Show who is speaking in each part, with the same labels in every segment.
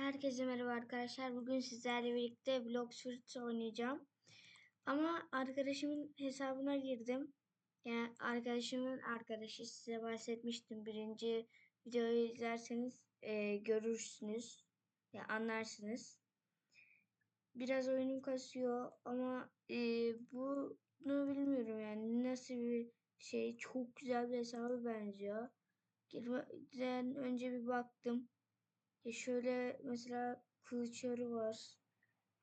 Speaker 1: Herkese merhaba arkadaşlar. Bugün sizlerle birlikte Bloxfruit oynayacağım. Ama arkadaşımın hesabına girdim. Yani arkadaşımın arkadaşı size bahsetmiştim. Birinci videoyu izlerseniz e, görürsünüz. Ya anlarsınız. Biraz oyunum kasıyor ama e, bunu bilmiyorum yani nasıl bir şey. Çok güzel bir hesabı benziyor. Girmeden önce bir baktım. Ya şöyle mesela kılıçları var.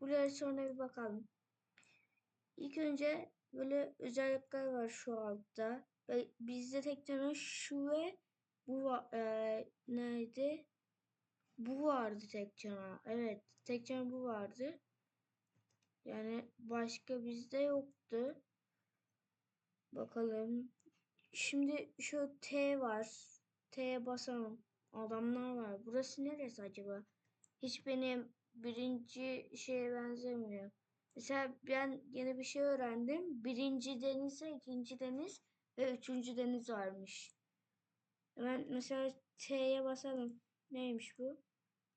Speaker 1: Buraya sonra bir bakalım. İlk önce böyle özellikler var şu altta. Bizde teknoloji şu ve bu var. E, neydi? Bu vardı tek cana. Evet tek cana bu vardı. Yani başka bizde yoktu. Bakalım. Şimdi şu T var. T'ye basalım. Adamlar var. Burası neresi acaba? Hiç benim birinci şeye benzemiyor. Mesela ben yeni bir şey öğrendim. Birinci denize ikinci deniz ve üçüncü deniz varmış. Hemen mesela T'ye basalım. Neymiş bu?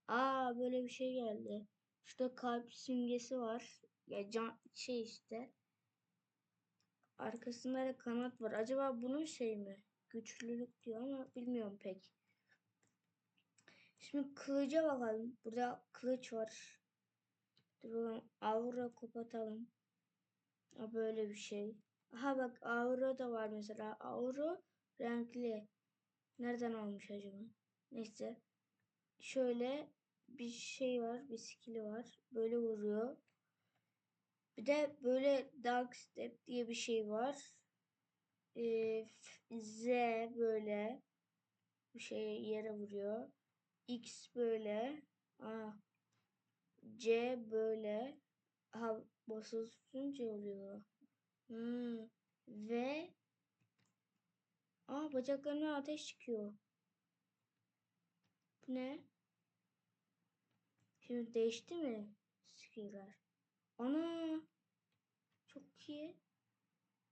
Speaker 1: Aa böyle bir şey geldi. Şurada kalp simgesi var. Ya can şey işte. Arkasında da kanat var. Acaba bunun şey mi? Güçlülük diyor ama bilmiyorum pek. Şimdi kılıca bakalım. Burada kılıç var. Dur bakalım. Aura kapatalım. Ha, böyle bir şey. Aha bak aura da var mesela. Aura renkli. Nereden almış acaba? Neyse. Şöyle bir şey var. Bir skill'i var. Böyle vuruyor. Bir de böyle Dark Step diye bir şey var. Ee, Z böyle bir şey yere vuruyor. X böyle. A. C böyle. Ha basınca oluyor. Hmm. Ve Aa bacaklarına ateş çıkıyor. Bu ne? Şimdi değişti mi skiller? Ana çok iyi.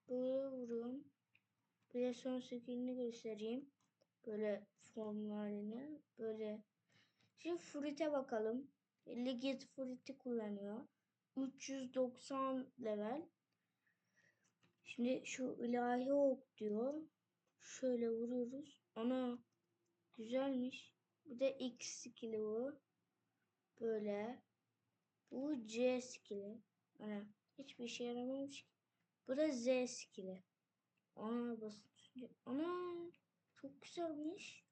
Speaker 1: Böyle vuruyorum. Bir de son skillini göstereyim. Böyle formlarını böyle. Şimdi Fruit'e bakalım. Ligit Fruit'i kullanıyor. 390 level. Şimdi şu ilahi ok diyor. Şöyle vuruyoruz. Ana güzelmiş. Bir de X skill'i bu. Böyle. Bu C skill'i. Ana hiçbir işe yaramamış ki. Bu da Z skill'i. Ana basınca. Ana çok güzelmiş.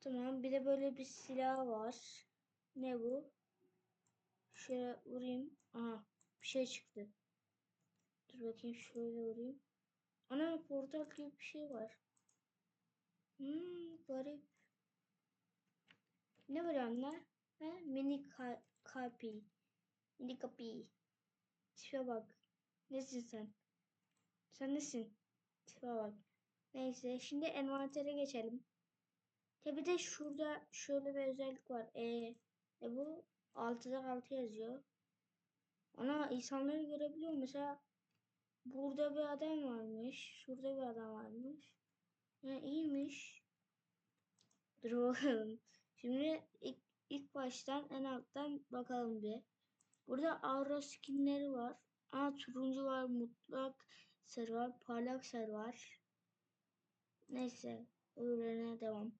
Speaker 1: Tamam bir de böyle bir silah var. Ne bu? Şöyle vurayım. Aha bir şey çıktı. Dur bakayım şöyle vurayım. Ana portal gibi bir şey var. Hmm garip. Ne var anne? He? Mini ka kapi. Mini kapi. Tipe bak. Nesin sen? Sen nesin? Tipe bak. Neyse şimdi envantere geçelim. Tabi de şurada şöyle bir özellik var. E, e bu 6'da 6 yazıyor. Ana insanları görebiliyor. Mesela burada bir adam varmış. Şurada bir adam varmış. Yani iyiymiş. Dur bakalım. Şimdi ilk, ilk baştan en alttan bakalım bir. Burada aura skinleri var. Aa turuncu var, mutlak sarı var, parlak sarı var. Neyse öbürlerine devam.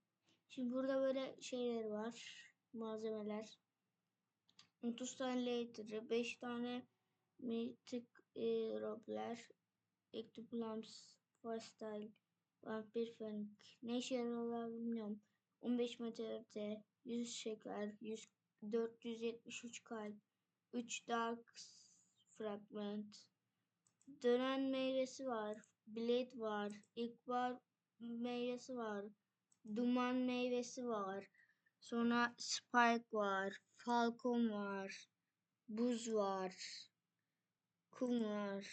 Speaker 1: Şimdi burada böyle şeyler var. Malzemeler. 30 tane later, 5 tane mythic e, robler, ectoplums, freestyle, vampir fenk. Ne işe yarıyorlar bilmiyorum. 15 meteorite, 100 şeker, 100, 473 kalp, 3 dark fragment. Dönen meyvesi var. Blade var. İkbar meyvesi var. Duman meyvesi var. Sonra Spike var. Falcon var. Buz var. Kum var.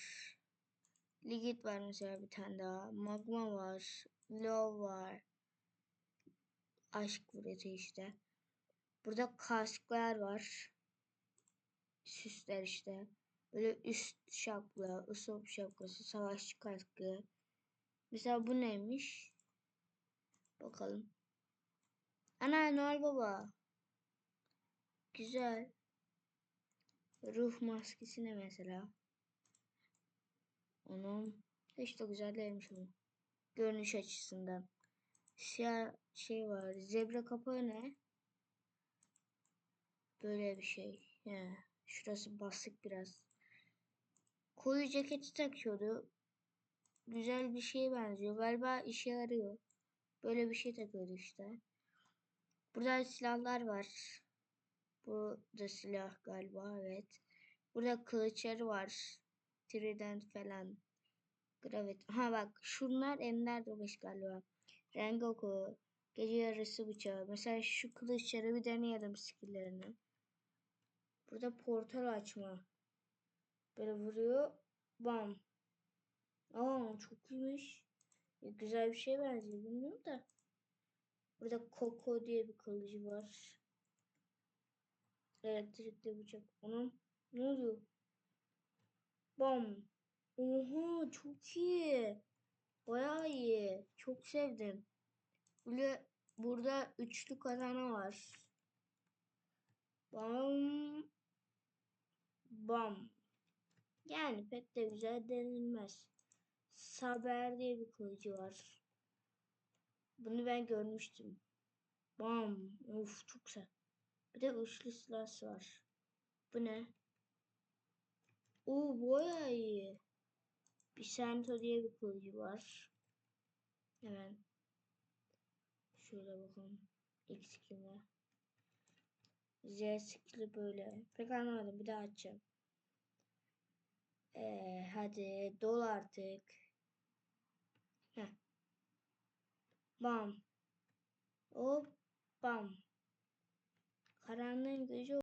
Speaker 1: Ligit var mesela bir tane daha. Magma var. Love var. Aşk burası işte. Burada kasklar var. Süsler işte. Böyle üst şapka, ısop şapkası, savaşçı kaskı. Mesela bu neymiş? Bakalım. Ana Noel Baba. Güzel. Ruh maskesi ne mesela? Onun hiç de güzel değilmiş ama. Görünüş açısından. Siyah şey var. Zebra kapağı ne? Böyle bir şey. Ya, şurası basık biraz. Koyu ceketi takıyordu. Güzel bir şeye benziyor. Galiba işe yarıyor. Böyle bir şey takıyordu işte. Burada silahlar var. Bu da silah galiba evet. Burada kılıçları var. Trident falan. Gravet. Ha bak şunlar ender demiş galiba. Rengoku. Gece yarısı bıçağı. Mesela şu kılıçları bir deneyelim skilllerini. Burada portal açma. Böyle vuruyor. Bam. Aa çok iyiymiş. Güzel bir şey benziyor bilmiyorum da. Burada Coco diye bir kılıcı var. Elektrikli bıçak. Onun ne oluyor? Bam. Oha çok iyi. Bayağı iyi. Çok sevdim. Böyle burada üçlü katana var. Bam. Bam. Yani pek de güzel denilmez. Saber diye bir kılıcı var. Bunu ben görmüştüm. Bam. Of çok güzel. Bir de üçlü silah var. Bu ne? Oo bayağı iyi. Bir Sento diye bir kılıcı var. Hemen. Şöyle bakalım. Skill'e. Z skill'i böyle. Pek anlamadım. Bir daha açacağım. Ee, hadi dol artık. Bam. Hop bam. Karanlığın gücü